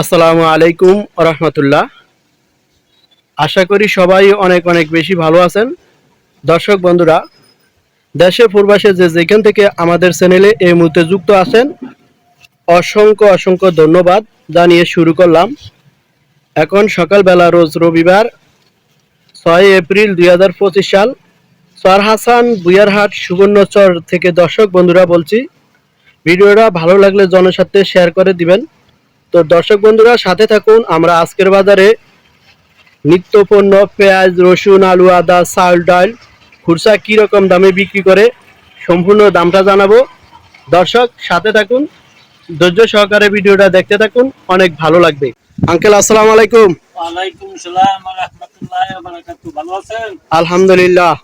আসসালামু আলাইকুম রহমতুল্লাহ। আশা করি সবাই অনেক অনেক বেশি ভালো আছেন। দর্শক বন্ধুরা, দেশে পূর্বাসে যে যেখান থেকে আমাদের চ্যানেলে এই মুহূর্তে যুক্ত আছেন, অসংখ্য অসংখ্য ধন্যবাদ জানিয়ে শুরু করলাম। এখন সকালবেলা রোজ রবিবার, ছয় এপ্রিল দুই হাজার পঁচিশ সাল সর হাসান বুয়ারহাট সুবর্ণচর থেকে দর্শক বন্ধুরা বলছি, ভিডিওটা ভালো লাগলে জনস্বার্থে শেয়ার করে দিবেন। তো দর্শক বন্ধুরা সাথে থাকুন। আমরা আজকের বাজারে নিত্য পণ্য পেঁয়াজ রসুন আলু আদা চাল ডাল খুরসা কি রকম দামে বিক্রি করে সম্পূর্ণ দামটা জানাব। দর্শক সাথে থাকুন। ধৈর্য সহকারে ভিডিওটা দেখতে থাকুন। অনেক ভালো লাগবে। আঙ্কেল আসসালামু আলাইকুম। আলহামদুলিল্লাহ।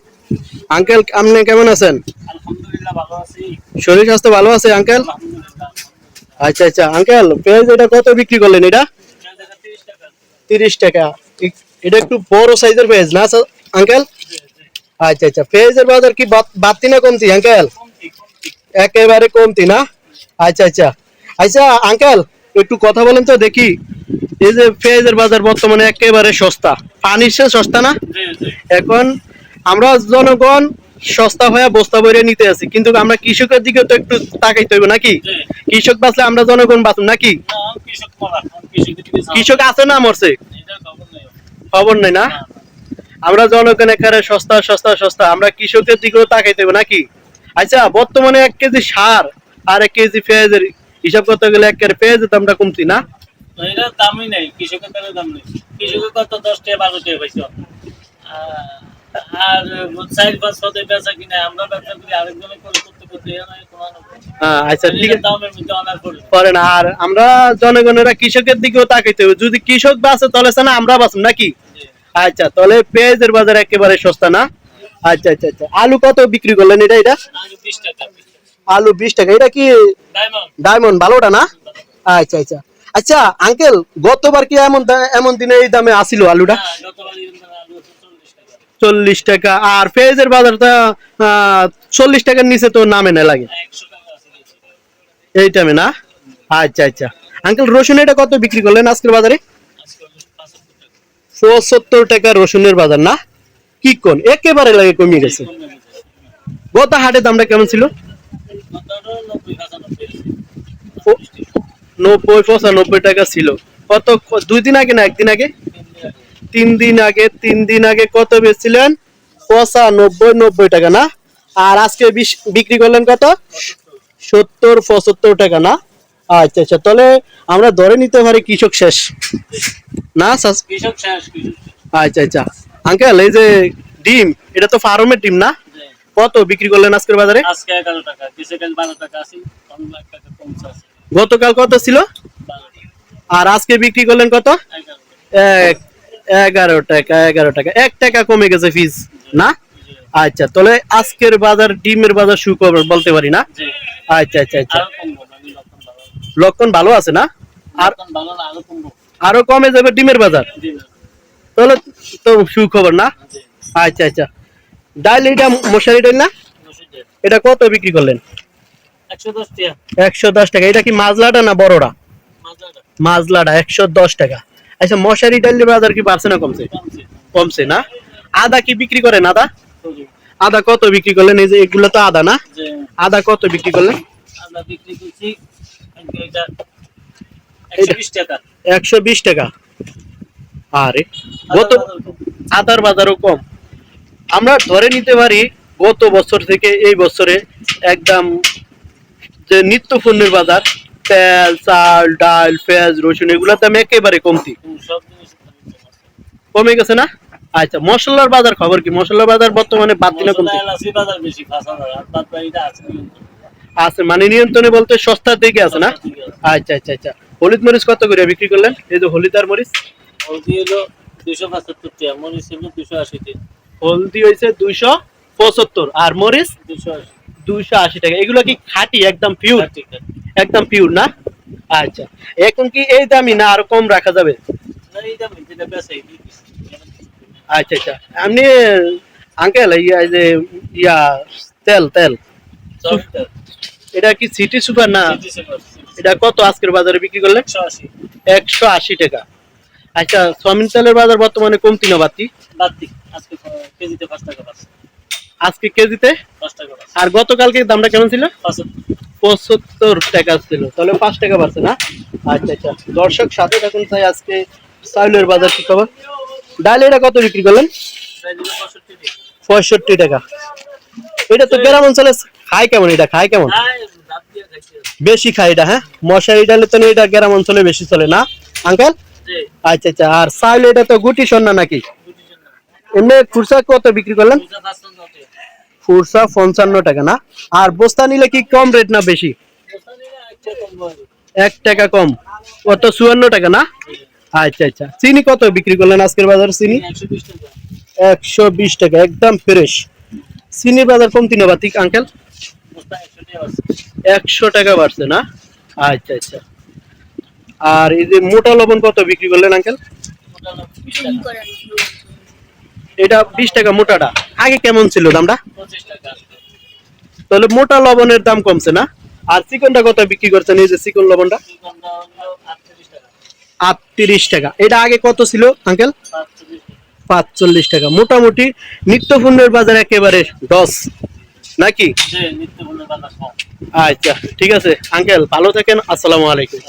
আঙ্কেল আপনি কেমন আছেন? আলহামদুলিল্লাহ ভালো আছি। শরীর স্বাস্থ্য ভালো আছে আঙ্কেল? আচ্ছা আচ্ছা আঙ্কেল পেঁয়াজ এটা কত বিক্রি করলেন এটা চার টাকা 30 টাকা তিরিশ টাকা এটা একটু বড় সাইজের পেঁয়াজ না আঙ্কেল। আচ্ছা আচ্ছা পেঁয়াজের বাজার কি বাড়তি না কমতি আঙ্কেল। একেবারে কমতি না আচ্ছা আচ্ছা আচ্ছা আঙ্কেল একটু কথা বলেন তো দেখি এই যে পেঁয়াজের বাজার বর্তমানে একেবারে সস্তা পানির সে সস্তা না। এখন আমরা জনগণ সস্তা হয়ে বস্তা বইরে নিতে আছি। কিন্তু আমরা কৃষকের দিকে তো একটু তাকাইতে হইব নাকি? কৃষক বাঁচলে আমরা জনগণ বাঁচুন নাকি? কৃষক দিকে যাব। কৃষক আছে না মরছে? খবর নেই। না? আমরা জনগণ এখানে সস্তা সস্তা সস্তা। আমরা কৃষকের দিকেও তাকাইতে হবে নাকি? আচ্ছা বর্তমানে এক কেজি সার আর এক কেজি পেঁয়াজের হিসাব করতে গেলে এক কেজি পেঁয়াজের দামটা কমতি না? না, দামই নেই। কৃষকের দাম নেই। কৃষকের কত দশ টাকা বারো টাকা পাইছ? আর চার পাঁচ পদে বেচা কিনা আমরা ব্যবসা করি আরেকজনে করে করতে করতে এ নয়, তোমার নয়। হ্যাঁ, আচ্ছা ঠিক আছে আর আমরা জনগণেরা কৃষকের দিকেও তাকাইতে হবে। যদি কৃষক বাঁচে তাহলে না আমরা বাঁচুন নাকি? আচ্ছা তাহলে পেঁয়াজের বাজার একেবারে সস্তা না? আচ্ছা আচ্ছা আচ্ছা। আলু কত বিক্রি করলেন এটা এটা? আলু বিশ টাকা। এটা কি ডায়মন্ড। ডায়মন্ড ভালোটা না? আচ্ছা আচ্ছা। আচ্ছা আঙ্কেল গতবার কি এমন এমন দিনে এই দামে আসিল আলুটা হ্যাঁ, গতবার এই জন্য আলু হচ্ছে চল্লিশ টাকা চল্লিশ টাকা। আর পেঁয়াজের বাজারটা চল্লিশ টাকার নিচে তো নামে না, লাগে। এই টাইমে না? আচ্ছা আচ্ছা। আঙ্কেল, রসুন এটা কত বিক্রি করলেন আজকের বাজারে? পাঁচাত্তর টাকা। রসুনের বাজার না? কি কোন? একেবারে লাগে কমে গেছে। গত হাটে দামটা কেমন ছিল? নব্বই, পঁচানব্বই নব্বই টাকা ছিল। কত, দুই দিন আগে না, একদিন আগে? তিন দিন আগে। তিন দিন আগে কত বেচছিলেন? পঁচানব্বই নব্বই টাকা না? আর আজকে বিক্রি করলেন কত? সত্তর পঁচাত্তর টাকা না? আচ্ছা আচ্ছা তাহলে আমরা ধরে নিতে পারি কৃষক শেষ। না কৃষক শেষ, আচ্ছা আচ্ছা। আঙ্কেল এই যে ডিম এটা তো ফার্মের ডিম না? কত বিক্রি করলেন আজকের বাজারে? আজকে এগারো টাকা কিছু কাল টাকা আছে অন্য এক টাকা কমছে গতকাল কত ছিল? আর আজকে বিক্রি করলেন কত? এক এগারো টাকা এগারো টাকা। এক টাকা কমে গেছে ফিস না? আচ্ছা তাহলে আজকের বাজার ডিমের বাজার সুখবর বলতে পারি না? আচ্ছা আচ্ছা আচ্ছা। লক্ষণ ভালো আছে না? আর আরও কমে যাবে ডিমের বাজার? তাহলে তো সুখবর না? আচ্ছা আচ্ছা। ডাল এটা মশারি ডাল না? এটা কত বিক্রি করলেন? একশো দশ টাকা। এটা কি মাছলাটা না বড়টা মাজাটা মাছলাটা একশো দশ টাকা। আচ্ছা মশারি ডালের বাজার কি বাড়ছে না কমছে? কমছে না? আদা কি বিক্রি করেন আদা আদা কত বিক্রি করলেন? এই যে এগুলো তো আদা না? আদা কত বিক্রি করলেন? আমরা বিক্রি করছি এটা টাকা। টাকা। আরে গত আদার বাজারও কম। আমরা ধরে নিতে পারি গত বছর থেকে এই বছরে একদম যে নিত্য পণ্যের বাজার তেল চাল ডাল পেঁয়াজ রসুন এগুলোর দাম একেবারে কমতি। কম গেছে না? আচ্ছা মশলার বাজার খবর কি? মশলার বাজার বর্তমানে বাড়তি না কমতি? বাদ আছে মানে নিয়ন্ত্রণে বলতে সস্তার দিকে আছে না। আচ্ছা আচ্ছা আচ্ছা। হলুদ মরিচ কত করে বিক্রি করলেন? এই যে হলুদ আর মরিচ। হলদি হলো দুশো পঁচাত্তর টাকা মরিচ হলো দুশো আশি টাকা হলদি হয়েছে দুইশো পঁচাত্তর আর মরিচ? দুশো আশি। দুইশো আশি টাকা। এগুলো কি খাঁটি একদম পিওর একদম পিওর না? আচ্ছা। এখন কি এই দামই না আরও কম রাখা যাবে? দামে। আচ্ছা আচ্ছা। আপনি আঙ্কেল ইয়া যে ইয়া তেল তেল। এটা কি সিটি সুপার না। এটা কত আজকের বাজারে বিক্রি করলেন একশো আশি। টাকা। আচ্ছা সয়াবিন তেলের বাজার বর্তমানে কমতি না বাড়তি? বাদ আজকে কেজিতে পাঁচ টাকা আজকে কেজিতে? আর গতকালকে দামটা কেমন ছিল? পঁচাত্তর টাকা ছিল। তাহলে পাঁচ টাকা বাড়ছে না? আচ্ছা আচ্ছা। দর্শক সাথে থাকুন তাই আজকে চাউলের বাজার কি খবর? ডাল এটা কত বিক্রি করলেন? পঁয়ষট্টি টাকা। এটা তো গ্রাম অঞ্চলে খায় কেমন? এটা খায় কেমন? বেশি খায় এটা হ্যাঁ? মশারি ডালে তো এটা গ্রাম অঞ্চলে বেশি চলে না? আঙ্কেল? আচ্ছা আচ্ছা। আর চাউল এটা তো গুটি সন্না নাকি? এমনি খুরসা কত বিক্রি করলেন? খুরসা পঞ্চান্ন টাকা না? আর বস্তা নিলে কি কম রেট না বেশি? এক টাকা কম। কত? চুয়ান্ন টাকা না? আচ্ছা আচ্ছা। চিনি কত বিক্রি করলেন আজকের বাজার চিনি? একশো বিশ টাকা একদম ফ্রেশ চিনির বাজার কমতি না বাতিক আঙ্কেল একশো টাকা বাড়ছে না? আচ্ছা আচ্ছা। আর এই যে মোটা লবণ কত বিক্রি করলেন আঙ্কেল এটা বিশ টাকা মোটাটা। আগে কেমন ছিল দামটা? তাহলে মোটা লবণের দাম কমছে না? আর চিকনটা কত বিক্রি করছেন? এই যে চিকন লবণটা? আটত্রিশ টাকা। এটা আগে কত ছিল, আঙ্কেল? পাঁচচল্লিশ টাকা। মোটামুটি নিত্য পণ্যের বাজার একেবারে দশ নাকি? আচ্ছা ঠিক আছে। আঙ্কেল, ভালো থাকেন। আসসালামু আলাইকুম।